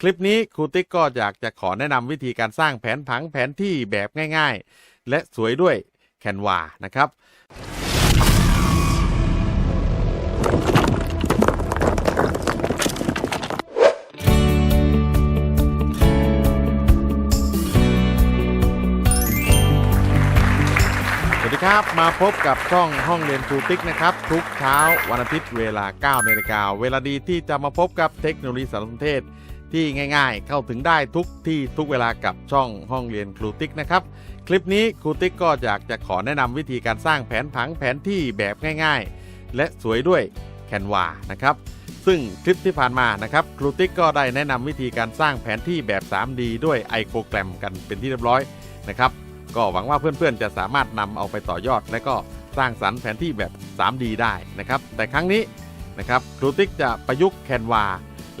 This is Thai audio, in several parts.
คลิปนี้ครูติ๊กก็อยากจะขอแนะนำวิธีการสร้างแผนผังแผนที่แบบง่ายๆ และสวยด้วยแคนวานะครับ สวัสดีครับมาพบกับช่องห้องเรียนครูติ๊กนะครับ ทุกเช้าวันอาทิตย์เวลา9นาฬิกาเวลาดีที่จะมาพบกับเทคโนโลยีสารสนเทศ ที่ง่ายๆ เข้าถึงได้ทุกที่ทุกเวลากับช่องห้องเรียนครูติ๊กนะครับ คลิปนี้ครูติ๊กก็อยากจะขอแนะนำวิธีการสร้างแผนผังแผนที่แบบง่ายๆ และสวยด้วยแคนวานะครับ ซึ่งคลิปที่ผ่านมานะครับครูติ๊กก็ได้แนะนำวิธีการสร้างแผนที่แบบ 3D ด้วยไอโครแกรมกันเป็นที่เรียบร้อยนะครับก็หวังว่าเพื่อนๆ จะสามารถนำเอาไปต่อยอด และก็สร้างสรรค์แผนที่แบบ 3D ได้นะครับ แต่ครั้งนี้นะครับครูติ๊กจะประยุกต์แคนวา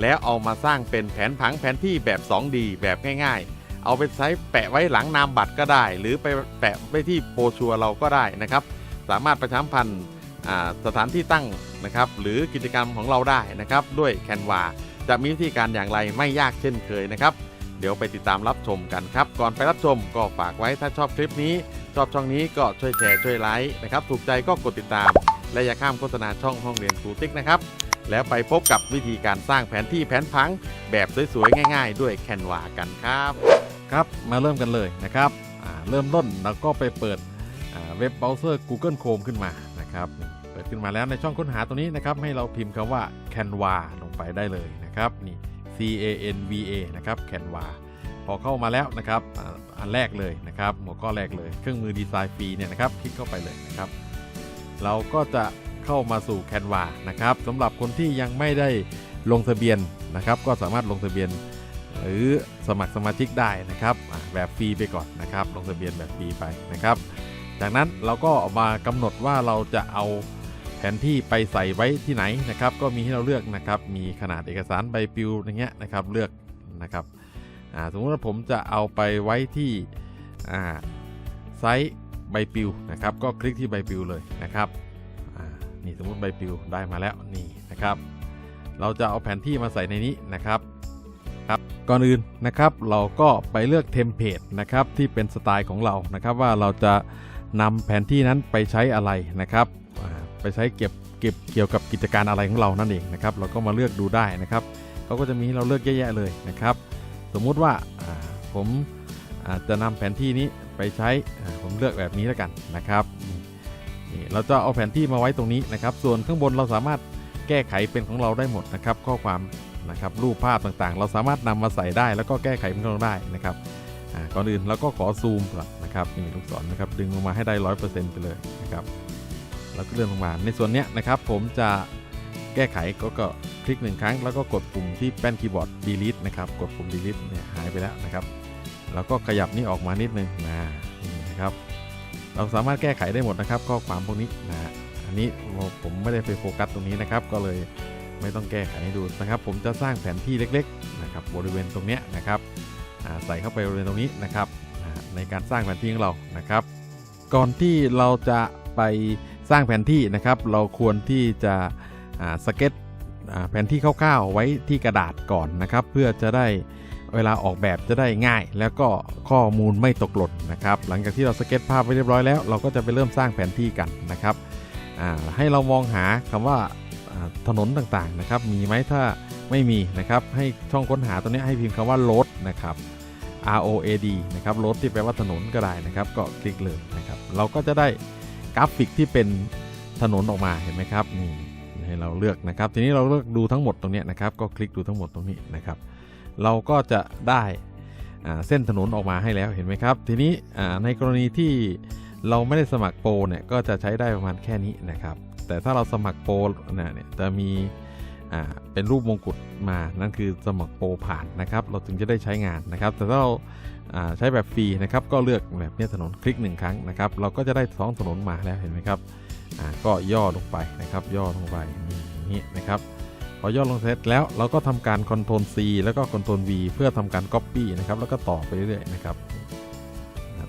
แล้วเอามาสร้างเป็นแผนผังแผนที่แบบ 2D แบบง่ายๆ เอาไปใช้แปะไว้หลังนามบัตรก็ได้ หรือไปแปะไว้ที่โปรชัวเราก็ได้นะครับ สามารถประชามพันธ์สถานที่ตั้งนะครับหรือกิจกรรมของเราได้นะครับด้วยแคนวาจะมีวิธีการอย่างไรไม่ยากเช่นเคยนะครับ เดี๋ยวไปติดตามรับชมกันครับ ก่อนไปรับชมก็ฝากไว้ถ้าชอบคลิปนี้ ชอบช่องนี้ก็ช่วยแชร์ช่วยไลค์นะครับถูกใจก็กดติดตาม และอย่าข้ามโฆษณาช่องห้องเรียนครูติ๊กนะครับ แล้วไปพบกับวิธีการสร้างแผนที่แผนผังแบบสวยๆง่ายๆ ด้วยแคนวากันครับครับมาเริ่มกันเลยนะครับเริ่มต้นเราก็ไปเปิดเว็บเบราว์เซอร์ Google Chrome ขึ้นมานะครับเปิดขึ้นมาแล้วในช่องค้นหาตัวนี้นะครับให้เราพิมพ์คำว่า Canva ลงไปได้เลยนะครับนี่ C A N V A นะครับ Canva พอเข้ามาแล้วนะครับอันแรกเลยนะครับหัวข้อแรกเลย เครื่องมือดีไซน์ฟรีเนี่ยนะครับคลิกเข้าไปเลยนะครับ เราก็จะ เข้ามาสู่ Canva นะครับสำหรับคนที่ยังไม่ได้ลงทะเบียนนะครับก็สามารถลงทะเบียนหรือสมัครสมาชิกได้นะครับแบบฟรีไปก่อนนะครับ ลงทะเบียนแบบฟรีไปนะครับ จากนั้นเราก็มากำหนดว่าเราจะเอาแผนที่ไปใส่ไว้ที่ไหนนะครับ ก็มีให้เราเลือกนะครับ มีขนาดเอกสารใบปลิวอย่างเงี้ยนะครับเลือกนะครับสมมติว่าผมจะเอาไปไว้ที่ไซส์ใบปลิวนะครับ ก็คลิกที่ใบปลิวเลยนะครับ นี่สมมติใบปลิวได้มาแล้วนี่นะครับ เราจะเอาแผนที่มาใส่ในนี้นะครับครับก่อนอื่นนะครับเราก็ไปเลือกเทมเพลตนะครับที่เป็นสไตล์ของเรานะครับ ว่าเราจะนำแผนที่นั้นไปใช้อะไรนะครับไปใช้เก็บเก็บเกี่ยวกับกิจการอะไรของเรานั่นเองนะครับ เราก็มาเลือกดูได้นะครับเขาก็จะมีให้เราเลือกเยอะแยะเลยนะครับ สมมุติว่าผมจะนำแผนที่นี้ไปใช้ผมเลือกแบบนี้แล้วกันนะครับ นี่เราจะเอาแผนที่มาไว้ตรงนี้นะครับ ส่วนข้างบนเราสามารถแก้ไขเป็นของเราได้หมดนะครับ ข้อความนะครับรูปภาพต่างๆ เราสามารถนำมาใส่ได้ แล้วก็แก้ไขเป็นของเราได้นะครับก่อนอื่นเราก็ขอซูมก่อนนะครับนี่ลูกศรนะครับดึงลงมาให้ได้ร้อยเปอร์เซ็นต์ไปเลยนะครับแล้วก็เลื่อนลงมาในส่วนนี้นะครับผมจะแก้ไขก็ก็คลิกหนึ่งครั้ง แล้วก็กดปุ่มที่แป้นคีย์บอร์ด delete นะครับกดปุ่ม delete เนี่ยหายไปแล้วนะครับ แล้วก็ขยับนี่ออกมานิดนึงนะนี่นะครับ เราสามารถแก้ไขได้หมดนะครับ ข้อความพวกนี้นะฮะอันนี้ผมไม่ได้ไปโฟกัสตรงนี้นะครับ ก็เลยไม่ต้องแก้ไขให้ดูนะครับ ผมจะสร้างแผนที่เล็กๆนะครับบริเวณตรงเนี้ยนะครับใส่เข้าไปบริเวณตรงนี้นะครับในการสร้างแผนที่ของเรานะครับ ก่อนที่เราจะไปสร้างแผนที่นะครับ เราควรที่จะสเก็ตแผนที่คร่าวๆไว้ที่กระดาษก่อนนะครับ เพื่อจะได้ เวลาออกแบบจะได้ง่าย แล้วก็ข้อมูลไม่ตกหล่นนะครับหลังจากที่เราสเก็ตภาพไว้เรียบร้อยแล้ว เราก็จะไปเริ่มสร้างแผนที่กันนะครับให้เรามองหาคำว่าอ่าถนนต่างๆนะครับมีไหมถ้าไม่มีนะครับให้ช่องค้นหาตัวนี้ให้พิมพ์คำว่า road นะครับ R O A D นะครับ road ที่แปลว่าถนนก็ได้นะครับก็คลิกเลยนะครับเราก็จะได้กราฟิกที่เป็นถนนออกมาเห็นไหมครับนี่ให้เราเลือกนะครับ ทีนี้เราเลือกดูทั้งหมดตรงนี้นะครับ ก็คลิกดูทั้งหมดตรงนี้นะครับ เราก็จะได้เส้นถนนออกมาให้แล้วเห็นไหมครับ ทีนี้ในกรณีที่เราไม่ได้สมัครโปรเนี่ยก็จะใช้ได้ประมาณแค่นี้นะครับ แต่ถ้าเราสมัครโปรเนี่ยจะมีเป็นรูปมงกุฎมานั่นคือสมัครโปรผ่านนะครับ เราถึงจะได้ใช้งานนะครับ แต่ถ้าเราใช้แบบฟรีนะครับ ก็เลือกแบบเนี้ยถนนคลิกหนึ่งครั้งนะครับ เราก็จะได้ท้องถนนมาแล้วเห็นไหมครับก็ย่อลงไปนะครับ ย่อลงไปนี่อย่างนี้นะครับ พอย่อลงเสร็จแล้วเราก็ทำการ Ctrl C แล้วก็ Ctrl V เพื่อทำการ Copy นะครับแล้วก็ต่อไปเรื่อยๆนะครับ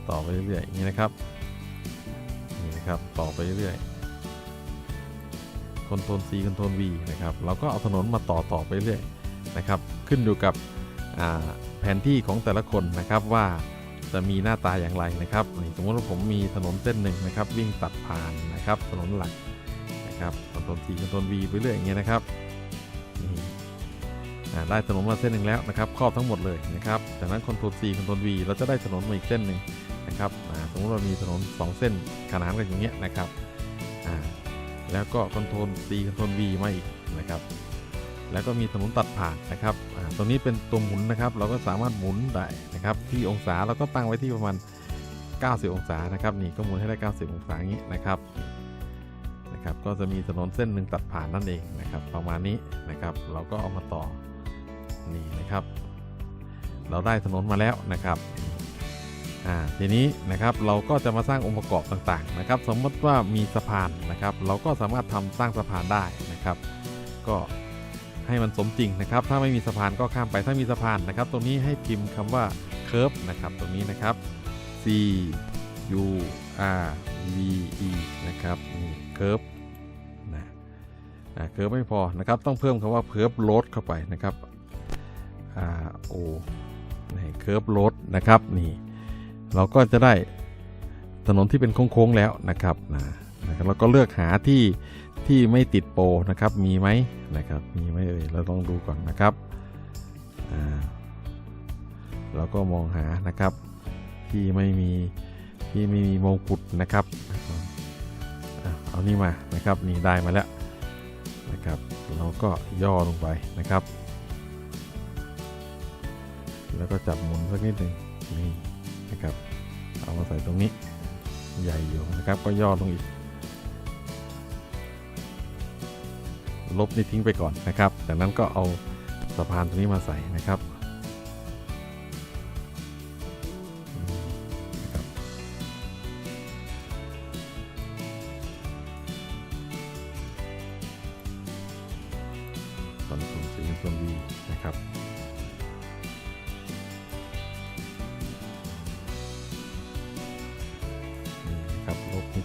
ต่อไปเรื่อยๆอย่างนี้นะครับนี่นะครับต่อไปเรื่อยคอนโทรล C คอนโทรล V นะครับเราก็เอาถนนมาต่อต่อไปเรื่อยนะครับขึ้นอยู่กับแผนที่ของแต่ละคนนะครับว่าจะมีหน้าตาอย่างไรนะครับนี่สมมติว่าผมมีถนนเส้นหนึ่งนะครับ วิ่งตัดผ่านนะครับ ถนนหลักนะครับคอนโทรล C คอนโทรล V ไปเรื่อยอย่างเงี้ยนะครับ ได้ถนนมาเส้นหนึ่งแล้วนะครับครอบทั้งหมดเลยนะครับจากนั้นคอนโทรล C คอนโทรล V เราจะได้ถนนมาอีกเส้นหนึ่งนะครับสมมติเรามีถนน 2 เส้นขนานกันอย่างเงี้ยนะครับแล้วก็คอนโทรล C คอนโทรล V มาอีกนะครับแล้วก็มีถนนตัดผ่านนะครับตรงนี้เป็นตัวหมุนนะครับ เราก็สามารถหมุนได้นะครับ ที่องศาเราก็ตั้งไว้ที่ประมาณ 90 องศานะครับนี่ก็หมุนให้ได้ 90 องศาอย่างนี้นะครับนะครับ ก็จะมีถนนเส้นหนึ่งตัดผ่านนั่นเองนะครับ ประมาณนี้นะครับ เราก็เอามาต่อ นี่นะครับ เราได้ถนนมาแล้วนะครับอ่าทีนี้นะครับเราก็จะมาสร้างองค์ประกอบต่างๆนะครับ สมมติว่ามีสะพานนะครับ เราก็สามารถทำสร้างสะพานได้นะครับ ก็ให้มันสมจริงนะครับ ถ้าไม่มีสะพานก็ข้ามไปถ้ามีสะพานนะครับ ตรงนี้ให้พิมพ์คำว่า curve นะครับ ตรงนี้นะครับ C U R V E นะครับนี่ curve นะอ่า curve ไม่พอนะครับ ต้องเพิ่มคำว่า curve load เข้าไปนะครับ R O นี่ curve load นะครับนี่เราก็จะได้ถนนที่เป็นโค้งๆแล้วนะครับนะนะครับแล้วก็เลือกหาที่ที่ไม่ติดโปรนะครับมีไหมนะครับมีไหมเอ่ยเราต้องดูก่อนนะครับเราก็มองหานะครับที่ไม่มีที่ไม่มีมงกุฎนะครับเอานี่มานะครับนี่ได้มาแล้วนะครับเราก็ย่อลงไปนะครับ แล้วก็จับหมุนสักนิดหนึ่งนี่นะครับ เอามาใส่ตรงนี้ใหญ่อยู่นะครับก็ย่อลงอีก ลบนี่ทิ้งไปก่อนนะครับ จากนั้นก็เอาสะพานตรงนี้มาใส่นะครับอืมนะครับตอนส่วนสีส่วนวีนะครับ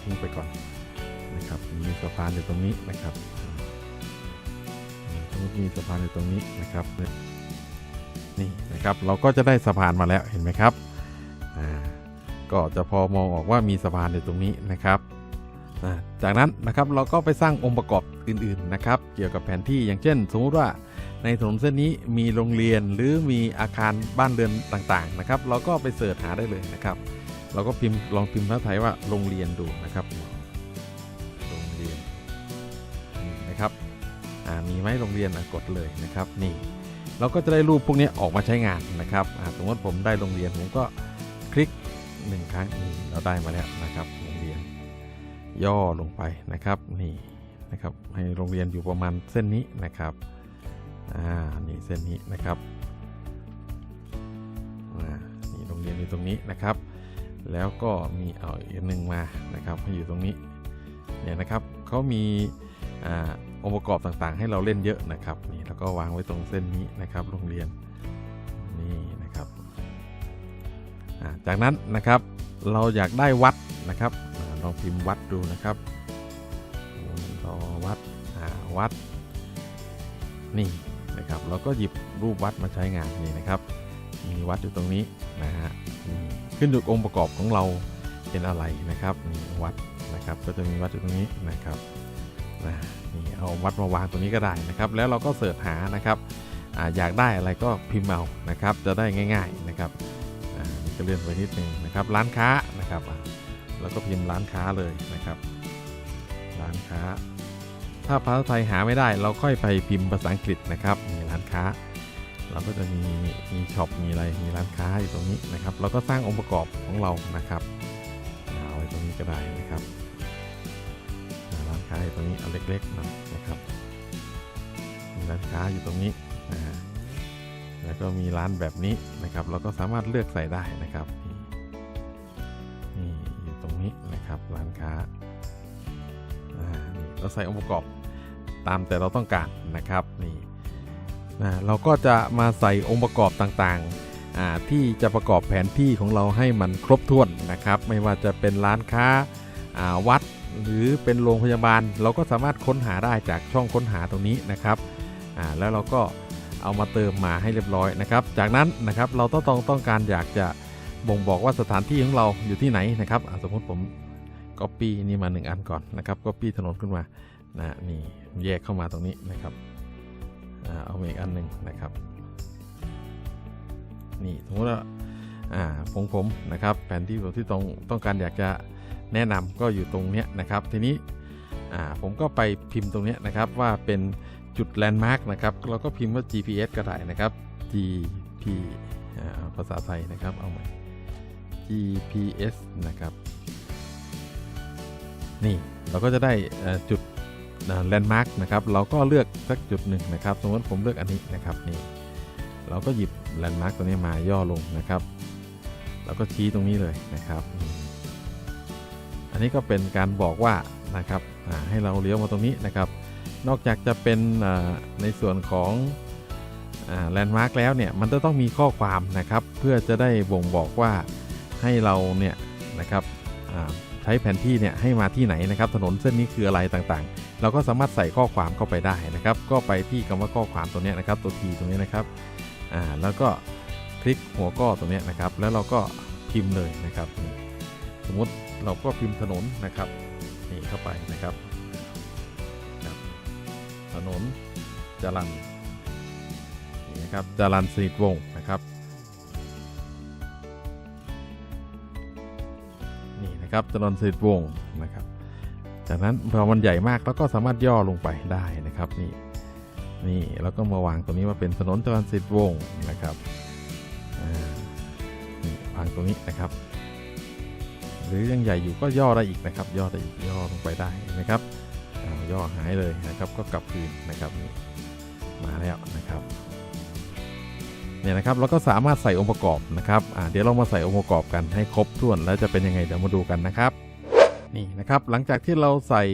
ทิ้งไปก่อนนะครับ มีสะพานอยู่ตรงนี้นะครับสมมติมีสะพานอยู่ตรงนี้นะครับ นี่นะครับ เราก็จะได้สะพานมาแล้วเห็นไหมครับ อ่า ก็จะพอมองออกว่ามีสะพานอยู่ตรงนี้นะครับจากนั้นนะครับเราก็ไปสร้างองค์ประกอบอื่นๆนะครับ เกี่ยวกับแผนที่อย่างเช่น สมมติว่าในถนนเส้นนี้มีโรงเรียนหรือมีอาคารบ้านเรือนต่างๆนะครับ เราก็ไปเสิร์ชหาได้เลยนะครับ เราก็พิมพ์ลองพิมพ์ภาษาไทยว่าโรงเรียนดูนะครับ โรงเรียนนี่นะครับอ่ามีไหมโรงเรียนอะกดเลยนะครับนี่เราก็จะได้รูปพวกนี้ออกมาใช้งานนะครับสมมติผมได้โรงเรียนผมก็คลิกหนึ่งครั้งนี่เราได้มาแล้วนะครับโรงเรียน ย่อลงไปนะครับนี่นะครับให้โรงเรียนอยู่ประมาณเส้นนี้นะครับอ่านี่เส้นนี้นะครับอ่านี่โรงเรียนอยู่ตรงนี้นะครับ แล้วก็มีเอาอีกอันหนึ่งมานะครับให้อยู่ตรงนี้เนี่ยนะครับเขามีองค์ประกอบต่างๆ ให้เราเล่นเยอะนะครับนี่แล้วก็วางไว้ตรงเส้นนี้นะครับโรงเรียนนี่นะครับจากนั้นนะครับเราอยากได้วัดนะครับอลองพิมพ์วัดดูนะครับรอวัดวัดนี่นะครับเราก็หยิบรูปวัดมาใช้งานนี่นะครับ มีวัดอยู่ตรงนี้นะฮะมี ขึ้นอยู่องค์ประกอบของเราเป็นอะไรนะครับนี่วัดนะครับก็จะมีวัดอยู่ตรงนี้นะครับนะนี่เอาวัดมาวางตรงนี้ก็ได้นะครับ แล้วเราก็เสิร์ชหานะครับออยากได้อะไรก็พิมพ์เอานะครับ จะได้ง่าย ๆนะครับนี่ก็เลื่อนไปนิดนึงนะครับ ร้านค้านะครับแล้วก็พิมพ์ร้านค้าเลยนะครับ ร้านค้า ถ้าภาษาไทยหาไม่ได้เราค่อยไปพิมพ์ภาษาอังกฤษนะครับมีร้านค้า เราก็จะมีมีช็อปมีอะไรมีร้านค้าอยู่ตรงนี้นะครับเราก็สร้างองค์ประกอบของเรานะครับเอาไว้ตรงนี้ก็ได้นะครับร้านค้าอยู่ตรงนี้อันเล็กๆน่อยนะครับ มีร้านค้าอยู่ตรงนี้นะฮะแล้วก็มีร้านแบบนี้นะครับ เราก็สามารถเลือกใส่ได้นะครับนี่อยู่ตรงนี้นะครับร้านค้าอ่านี่เราใส่องค์ประกอบตามแต่เราต้องการนะครับนี่ นะเราก็จะมาใส่องค์ประกอบต่างๆ ที่จะประกอบแผนที่ของเราให้มันครบถ้วนนะครับ ไม่ว่าจะเป็นร้านค้าาวัดหรือเป็นโรงพยาบาล เราก็สามารถค้นหาได้จากช่องค้นหาตรงนี้นะครับแล้วเราก็เอามาเติมมาให้เรียบร้อยนะครับ จากนั้นนะครับเราต้องต้องต้องการอยากจะบ่งบอกว่าสถานที่ของเราอยู่ที่ไหนนะครับสมมติผม Copy นี่มาหนึ่งอันก่อนนะครับ Copy ถนนขึ้นมานะนี่แยกเข้ามาตรงนี้นะครับ เอาอีกอันหนึ่งนะครับ นี่สมมติว่าอ่าของผมนะครับแผนที่ผมที่ต้องต้องการอยากจะแนะนำก็อยู่ตรงเนี้ยนะครับ ทีนี้อ่าผมก็ไปพิมพ์ตรงเนี้ยนะครับว่าเป็นจุดแลนด์มาร์กนะครับเราก็พิมพ์ว่า GPS ก็ได้นะครับ GP ภาษาไทยนะครับเอาใหม่ GPS นะครับ นี่เราก็จะได้จุด แลนด์มาร์กนะครับเราก็เลือกสักจุดหนึ่งนะครับสมมติผมเลือกอันนี้นะครับนี่เราก็หยิบแลนด์มาร์กตัวนี้มาย่อลงนะครับแล้วก็ชี้ตรงนี้เลยนะครับ อันนี้ก็เป็นการบอกว่านะครับให้เราเลี้ยวมาตรงนี้นะครับ นอกจากจะเป็นในส่วนของแลนด์มาร์กแล้วเนี่ยมันจะต้องมีข้อความนะครับเพื่อจะได้บ่งบอกว่าให้เราเนี่ยนะครับใช้แผนที่เนี่ยให้มาที่ไหนนะครับ ถนนเส้นนี้คืออะไรต่างๆ เราก็สามารถใส่ข้อความเข้าไปได้นะครับ ก็ไปที่คำว่าข้อความตัวนี้นะครับ ตัวทีตรงนี้นะครับอ่าแล้วก็คลิกหัวข้อตรงเนี้นะครับ แล้วเราก็พิมพ์เลยนะครับ สมมติเราก็พิมพ์ถนนนะครับนี่เข้าไปนะครับถนนจรันนี่นะครับจรันสนิทวงนะครับนี่นะครับจรันสนิทวงนะครับ จากนั้นพอมันใหญ่มากแล้วก็สามารถย่อลงไปได้นะครับนี่นี่แล้วก็มาวางตรงนี้ว่าเป็นถนนจรัญสิทธิ์วงนะครับนี่วางตรงนี้นะครับ หรือยังใหญ่อยู่ก็ย่อได้อีกนะครับ ย่อได้อีกย่อลงไปได้นะครับย่อหายเลยนะครับ ก็กลับคืนนะครับมาแล้วนะครับเนี่ยนะครับเราก็สามารถใส่องค์ประกอบนะครับเดี๋ยวเรามาใส่องค์ประกอบกันให้ครบถ้วนแล้วจะเป็นยังไงเดี๋ยวมาดูกันนะครับ นี่นะครับหลังจากที่เราใส่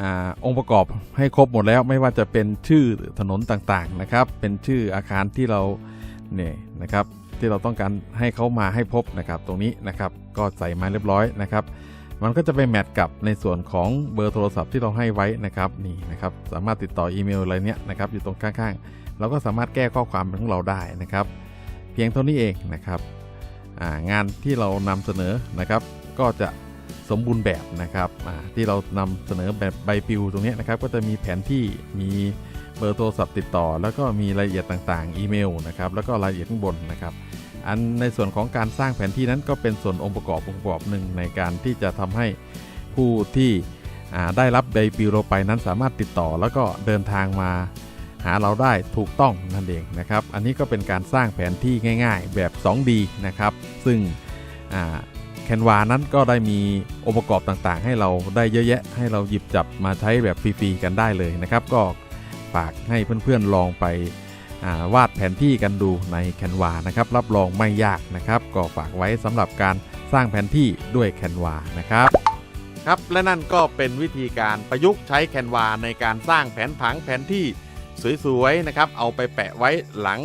อองค์ประกอบให้ครบหมดแล้วไม่ว่าจะเป็นชื่อถนนต่างๆนะครับ เป็นชื่ออาคารที่เราเนี่ยนะครับที่เราต้องการให้เขามาให้พบนะครับตรงนี้นะครับก็ใส่มาเรียบร้อยนะครับ มันก็จะไปแมทกับในส่วนของเบอร์โทรศัพท์ที่เราให้ไว้นะครับนี่นะครับสามารถติดต่ออีเมลอะไรเนี้ยนะครับอยู่ตรงข้างๆ เราก็สามารถแก้ข้อความของเราได้นะครับ เพียงเท่านี้เองนะครับงานที่เรานำเสนอนะครับ ก็จะ สมบูรณ์แบบนะครับที่เรานำเสนอแบบใบปลิวตรงนี้นะครับ ก็จะมีแผนที่มีเบอร์โทรศัพท์ติดต่อ แล้วก็มีรายละเอียดต่างๆ อีเมลนะครับแล้วก็รายละเอียดข้างบนนะครับ อันในส่วนของการสร้างแผนที่นั้นก็เป็นส่วนองค์ประกอบองค์ประกอบหนึ่งในการที่จะทำให้ผู้ที่ได้รับใบปลิวเราไปนั้นสามารถติดต่อ แล้วก็เดินทางมาหาเราได้ถูกต้องนั่นเองนะครับ อันนี้ก็เป็นการสร้างแผนที่ง่าย ๆ แบบ 2D นะครับ ซึ่ง แคนวานั้นก็ได้มีองค์ประกอบต่างๆ ให้เราได้เยอะแยะ ให้เราหยิบจับมาใช้แบบฟรีๆกันได้เลยนะครับ ก็ฝากให้เพื่อนๆลองไปาวาดแผนที่กันดูใน Canva นะครับ รับรองไม่ยากนะครับ ก็ฝากไว้สำหรับการสร้างแผนที่ด้วย Canva นะครับครับและนั่นก็เป็นวิธีการประยุกต์ใช้ Canva ในการสร้างแผนผังแผนที่สวยๆนะครับ เอาไปแปะไว้หลัง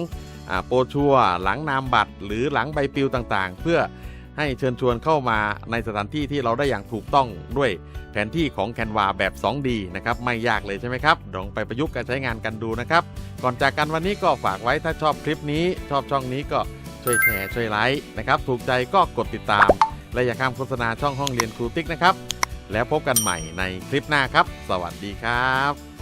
โปรชัวหลังนามบัตร หรือหลังใบปลิวต่างๆ เพื่อ ให้เชิญชวนเข้ามาในสถานที่ที่เราได้อย่างถูกต้องด้วยแผนที่ของ Canva แบบ 2D นะครับไม่ยากเลยใช่ไหมครับลองไปประยุกต์การใช้งานกันดูนะครับ ก่อนจากกันวันนี้ก็ฝากไว้ถ้าชอบคลิปนี้ ชอบช่องนี้ก็ช่วยแชร์ช่วยไลค์นะครับถูกใจก็กดติดตาม และอย่าข้ามโฆษณาช่องห้องเรียนครูติ๊กนะครับ แล้วพบกันใหม่ในคลิปหน้าครับ สวัสดีครับ